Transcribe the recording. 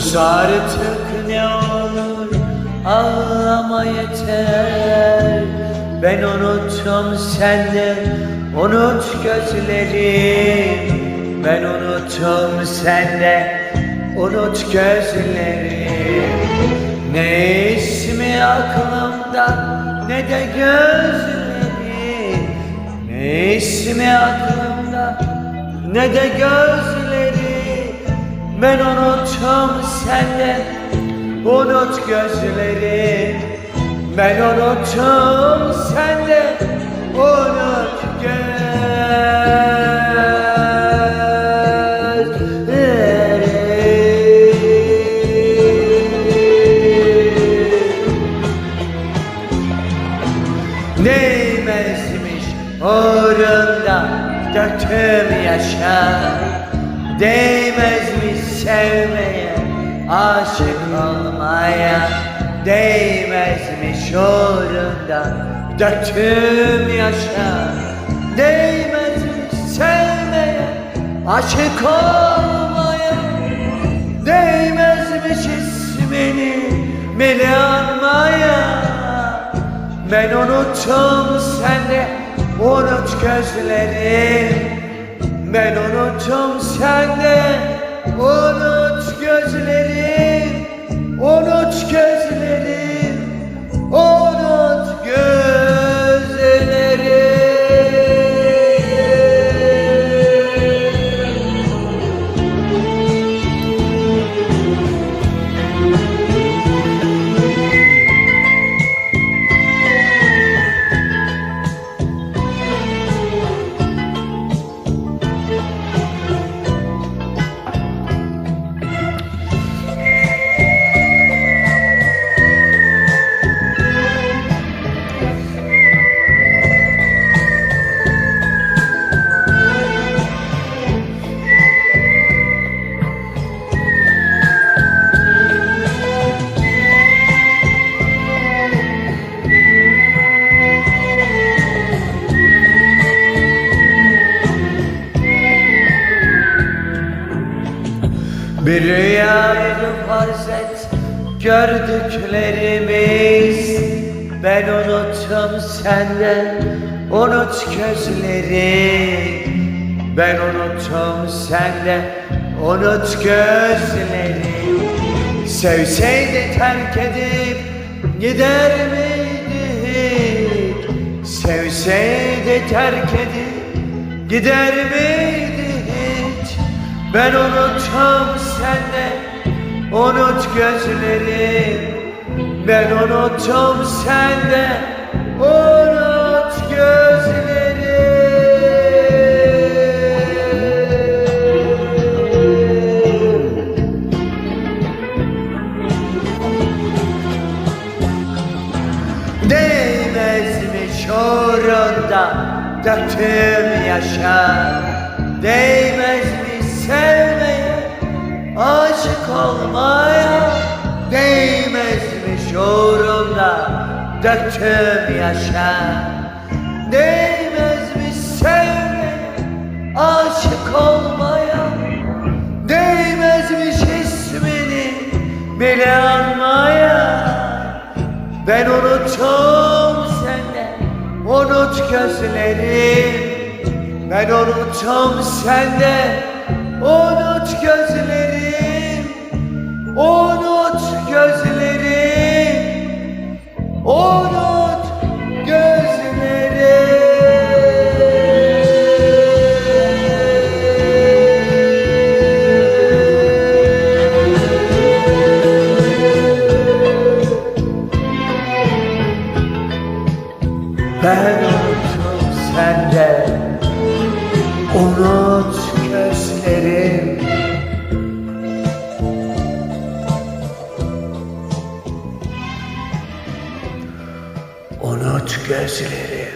Sus artık ne olur ağlama yeter. Ben unuttum senden unut gözlerim. Ben unuttum senden unut gözlerim. Ne ismi aklımda ne de gözlerim. Ne ismi aklımda ne de gözleri Ben unuttum senden unut gözleri. Ben unuttum senden unut Değmezmiş uğrunda döktüm yaşa Değmezmiş sevmeye, aşık olmaya? Değmezmiş uğrunda döktüm yaşa? Değmezmiş sevmeye, aşık olmaya? Değmezmiş ismini bile anmaya Ben unuttum sende unut gözleri Ben unuttum sende unut gözleri Unut gözleri Bir rüyaydı farz et gördüklerimiz. Ben unuttum senden unut gözleri. Ben unuttum senden unut gözleri. Sevseydi terk edip gider miydik Sevseydi terk edip gider miydik Ben unuttum sende unut gözleri Ben unuttum sende unut gözleri Değmezmiş uğrunda döktüm yaşa? Değmezmiş sevmeye, aşık olmaya Değmezmiş uğrunda döktüm yaşa. Değmezmiş sevmeye, aşık olmaya Değmezmiş ismini bile anmaya. Ben unuttum senden unut gözlerim Ben unuttum senden unut gözlerim Unut gözlerim Unut gözlerim Ben unuttum sende Unut gözlerim Unut gözlerim